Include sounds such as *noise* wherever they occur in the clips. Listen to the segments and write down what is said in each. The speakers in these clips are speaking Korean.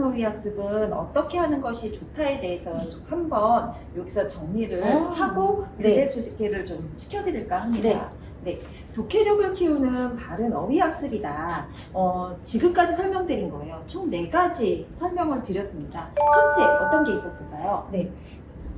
어휘 학습은 어떻게 하는 것이 좋다에 대해서 좀 한번 여기서 정리를 아, 하고 네. 교재 소개를 좀 시켜드릴까 합니다. 네. 독해력을 키우는 바른 어휘 학습이다. 어, 지금까지 설명드린 거예요. 총 네 가지 설명을 드렸습니다. 첫째, 어떤 게 있었을까요?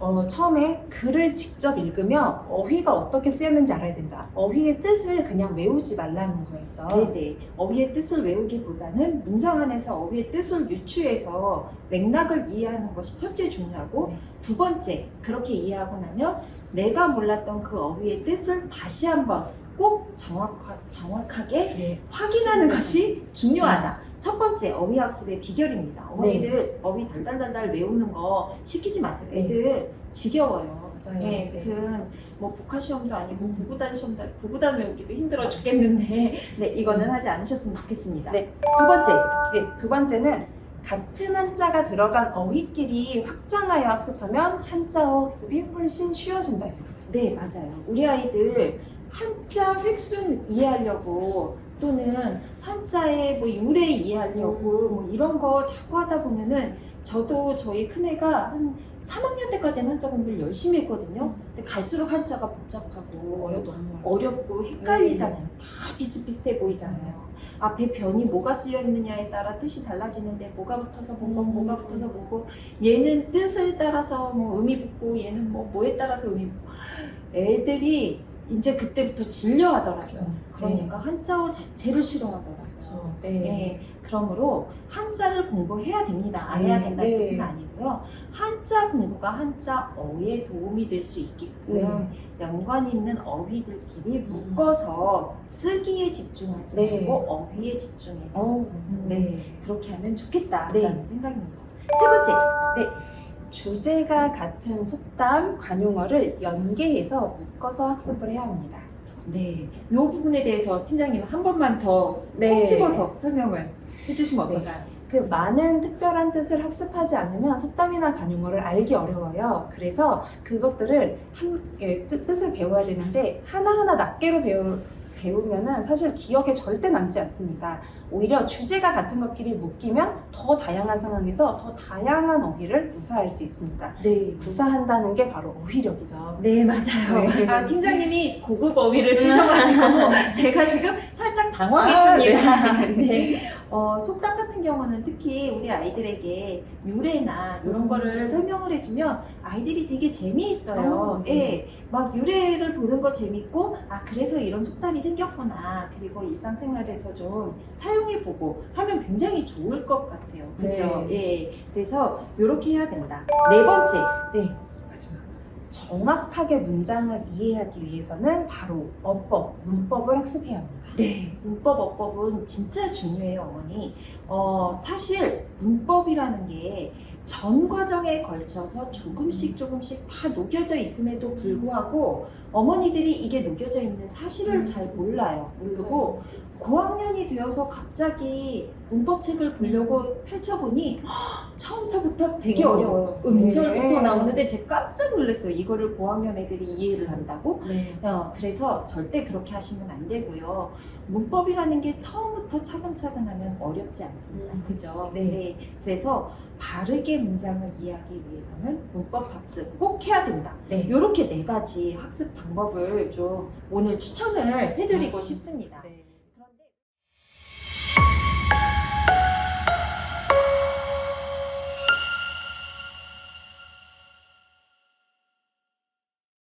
어, 처음에 글을 직접 읽으며 어휘가 어떻게 쓰였는지 알아야 된다. 어휘의 뜻을 그냥 외우지 말라는 거였죠. 네네. 어휘의 뜻을 외우기보다는 문장 안에서 어휘의 뜻을 유추해서 맥락을 이해하는 것이 첫째 중요하고 네. 두 번째 그렇게 이해하고 나면 내가 몰랐던 그 어휘의 뜻을 다시 한번 꼭 정확하, 정확하게 네. 확인하는 것이 중요하다. 첫 번째 어휘 학습의 비결입니다. 어머니들 어휘 달달달달 외우는 거 시키지 마세요. 네. 애들 지겨워요. 맞아요. 네, 네. 무슨 뭐 복화 시험도 아니고 구구단 시험도 구구단 외우기도 힘들어 죽겠는데 *laughs* 네 이거는 하지 않으셨으면 좋겠습니다. 네. 두 번째 네, 두 번째는 같은 한자가 들어간 어휘끼리 확장하여 학습하면 한자어 학습이 훨씬 쉬워진다. 네 맞아요. 우리 아이들 한자 획순 이해하려고 또는 한자의 뭐 유래 이해하려고 뭐 이런 거 자꾸 하다 보면은 저도 저희 큰애가 한 3학년 때까지는 한자 공부를 열심히 했거든요. 근데 갈수록 한자가 복잡하고 어렵고 헷갈리잖아요. 다 비슷비슷해 보이잖아요. 앞에 변이 뭐가 쓰여 있느냐에 따라 뜻이 달라지는데 뭐가 붙어서 뭐고 음. 뭐가 붙어서 뭐고 얘는 뜻에 따라서 뭐 의미 붙고 얘는 뭐 뭐에 따라서 의미 붙고 애들이 이제 그때부터 질려하더라고요. 그러니까 한자어 자체를 싫어하더라고요. 그렇죠. 네. 네, 그러므로 한자를 공부해야 됩니다. 안 해야 네, 된다는 네. 뜻은 아니고요. 한자 공부가 한자 어휘에 도움이 될 수 있게끔 네. 연관 있는 어휘들끼리 묶어서 쓰기에 집중하지 네. 말고 어휘에 집중해서 어, 네. 그렇게 하면 좋겠다라는 네. 생각입니다. 세 번째, 주제가 같은 속담, 관용어를 연계해서 묶어서 학습을 해야 합니다. 네, 이 부분에 대해서 팀장님 한 번만 더꼭 집어서 설명을 해주시면 네. 어떨까요? 그 많은 특별한 뜻을 학습하지 않으면 속담이나 관용어를 알기 어려워요. 그래서 그것들을 한, 예, 뜻, 뜻을 배워야 되는데 하나하나 낱개로 배우, 배우면은 사실 기억에 절대 남지 않습니다. 오히려 주제가 같은 것끼리 묶이면 더 다양한 상황에서 더 다양한 어휘를 구사할 수 있습니다. 네. 구사한다는 게 바로 어휘력이죠. 네, 맞아요. 네. 아, 팀장님이 고급 어휘를 쓰셔가지고 제가 지금 살짝 당황했습니다. 아, 네. 어, 속담 같은 경우는 특히 우리 아이들에게 유래나 이런 음. 거를 설명을 해주면 아이들이 되게 재미있어요. 어, 네. 예. 막 유래를 보는 거 재밌고, 아, 그래서 이런 속담이 생겼구나. 그리고 일상생활에서 좀 사용해보고 하면 굉장히 좋을 것 같아요. 그죠? 네. 예. 그래서 이렇게 해야 된다. 네 번째. 네, 마지막. 정확하게 문장을 이해하기 위해서는 바로 어법, 문법을 학습해야 합니다. 네, 문법, 어법은 진짜 중요해요, 어머니. 어, 사실 문법이라는 게 전 과정에 걸쳐서 조금씩 조금씩 다 녹여져 있음에도 불구하고 어머니들이 이게 녹여져 있는 사실을 음. 잘 몰라요. 그리고 고학년이 되어서 갑자기 문법책을 보려고 펼쳐보니 헉, 처음서부터 되게 어, 어려워요. 네. 음절부터 나오는데 제가 깜짝 놀랐어요. 이거를 고학년 애들이 이해를 한다고? 네. 어, 그래서 절대 그렇게 하시면 안 되고요. 문법이라는 게 처음부터 차근차근 하면 어렵지 않습니다. 음, 그죠? 네. 그래서 바르게 문장을 이해하기 위해서는 문법 학습 꼭 해야 된다. 네. 이렇게 네 가지 학습 방법을 좀 오늘 추천을 해드리고 음. 싶습니다. 네.